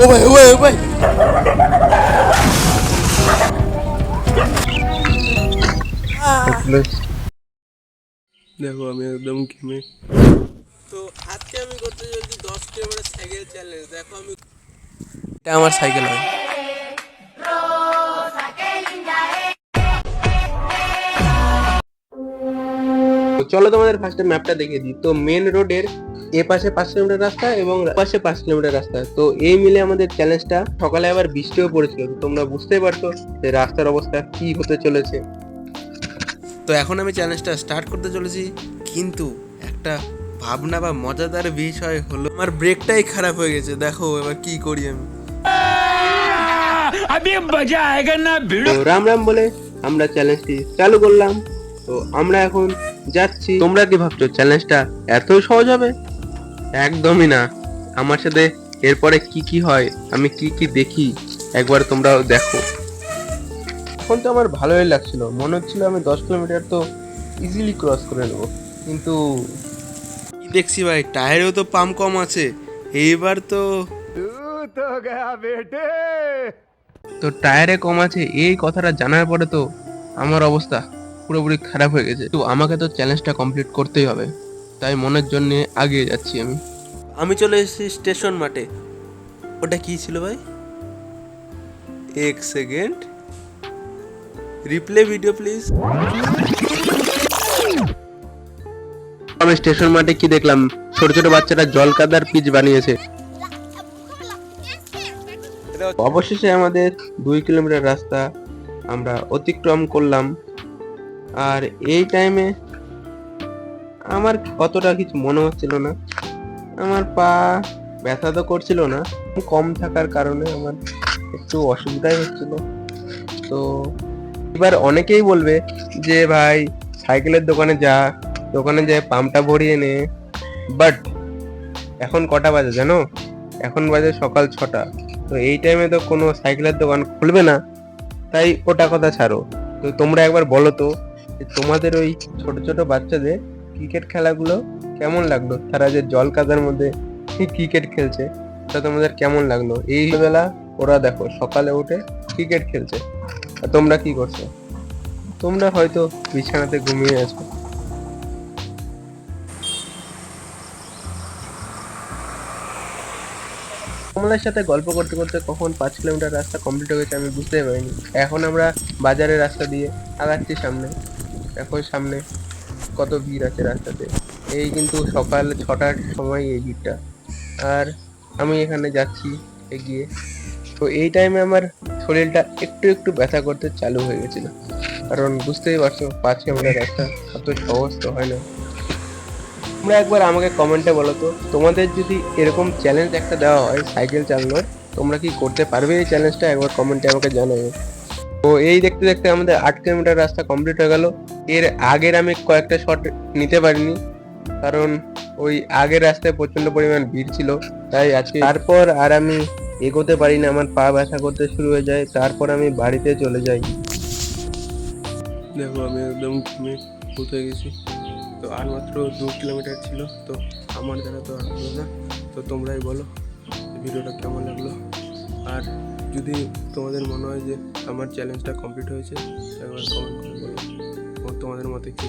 ও ভাই ও ভাই দেখো আমি একদম ঘেমে। তো আজকে আমি করতে চলছি দশ কিলোমিটার সাইকেল চ্যালেঞ্জ দেখো আমি এটা আমার সাইকেল হয়। চলো তোমাদের ফার্স্টে ম্যাপটা দেখিয়ে দিই। তো মেন রোডের এ পাশে পাঁচ কিলোমিটার রাস্তা এবং পাশে পাঁচ কিলোমিটার রাস্তা। তো এই মিলে আমাদের চ্যালেঞ্জটা সকালে আবার বৃষ্টিও পড়েছিল। তোমরা বুঝতেই পারছ যে রাস্তার অবস্থা কি হতে চলেছে। তো এখন আমি চ্যালেঞ্জটা স্টার্ট করতে চলেছি। কিন্তু একটা ভাবনা বা মজাদার বিষয় হলো আমার ব্রেকটাই খারাপ হয়ে গেছে। দেখো এবার কি করি আমি। রাম রাম বলে আমরা চ্যালেঞ্জটি চালু করলাম। তো আমরা এখন যাচ্ছি। তোমরা কি ভাবছ চ্যালেঞ্জটা এত সহজ হবে? একদমই না। আমার সাথে এরপরে কি কি হয় আমি কি কি দেখি একবার তোমরাও দেখো। এখন তো আমার ভালোই লাগছিল। মনে হচ্ছিল আমি দশ কিলোমিটার তো ইজিলি ক্রস করে নেব। কিন্তু দেখছি ভাই? টায়ারেও তো পাম্প কম আছে। এইবার তো তো টায়ারে কম আছে এই কথাটা জানার পরে তো আমার অবস্থা পুরোপুরি খারাপ হয়ে গেছে। তো আমাকে তো চ্যালেঞ্জটা কমপ্লিট করতেই হবে। তাই মনের জন্য আগিয়ে যাচ্ছি আমি। আমি চলে এসেছি স্টেশন মাঠে। ওটা কি ছিল ভাই? এক সেকেন্ড। Replay video please. আমি স্টেশন মাঠে কি দেখলাম? ছোট ছোট বাচ্চারা জল কাদার পিচ বানিয়েছে। অবশেষে আমাদের দুই কিলোমিটার রাস্তা আমরা অতিক্রম করলাম। আর এই টাইমে আমার অতটা কিছু মনে হচ্ছিল না। আমার পা ব্যথা তো করছিল না। কম থাকার কারণে আমার একটু অসুবিধাই হচ্ছিল। তো এবার অনেকেই বলবে যে, ভাই, সাইকেলের দোকানে যা, দোকানে যায় পাম্পটা ভরিয়ে নে। বাট এখন কটা বাজে জানো? এখন বাজে সকাল ছটা। তো এই টাইমে তো কোনো সাইকেলের দোকান খুলবে না। তাই ওটা কথা ছাড়ো। তো তোমরা একবার বলো তো তোমাদের ওই ছোট ছোট বাচ্চাদের ক্রিকেট খেলাগুলো কেমন লাগল? তারা যে জল কাদার মধ্যে ক্রিকেট খেলছে ওটা তোমাদের কেমন লাগল? এই বেলা ওরা দেখো, সকালে উঠে ক্রিকেট খেলছে। আর তোমরা কি করছ? তোমরা হয়তো বিছানাতে ঘুমিয়ে আছো। তোমাদের সাথে গল্প করতে করতে কখন পাঁচ কিলোমিটার রাস্তা কমপ্লিট হয়ে গেছে আমি বুঝতেই পারিনি। এখন আমরা বাজারের রাস্তা দিয়ে আগাচ্ছি সামনে। এখন সামনে কত ভিড় আছে রাস্তাতে। এই কিন্তু সকাল ছটার সময় এই ভিড়টা। আর আমি এখানে যাচ্ছি এগিয়ে। তো এই টাইমে আমার শরীরটা একটু একটু ব্যথা করতে চালু হয়ে গেছিল। কারণ বুঝতেই পারছ পাঁচ কিলোমিটার রাস্তা অত সহজ তো হয় না। তোমরা একবার আমাকে কমেন্টে বলো তো, তোমাদের যদি এরকম চ্যালেঞ্জ একটা দেওয়া হয়, সাইকেল চালানোর, তোমরা কি করতে পারবে এই চ্যালেঞ্জটা একবার কমেন্টে আমাকে জানাবে তো এই দেখতে দেখতে আমাদের আট কিলোমিটার রাস্তা কমপ্লিট হয়ে গেল। এর আগের আমি কয়েকটা শট নিতে পারিনি, কারণ ওই আগের রাস্তায় প্রচণ্ড পরিমাণ ভিড় ছিল। তাই আজকে তারপর আর আমি এগোতে পারি না আমার পা ব্যথা করতে শুরু হয়ে যায়। তারপর আমি বাড়িতে চলে যাই। দেখো, আমি একদম ঘুমে হয়ে গেছি। তো আর মাত্র দু কিলোমিটার ছিল, তো আমার দ্বারা তো আর না। তো তোমরাই বলো ভিডিওটা কেমন লাগল। আর যদি তোমাদের মনে হয় যে আমার চ্যালেঞ্জটা কমপ্লিট হয়েছে, তাহলে কমেন্ট করে বলো। তোমাদের মতে কি?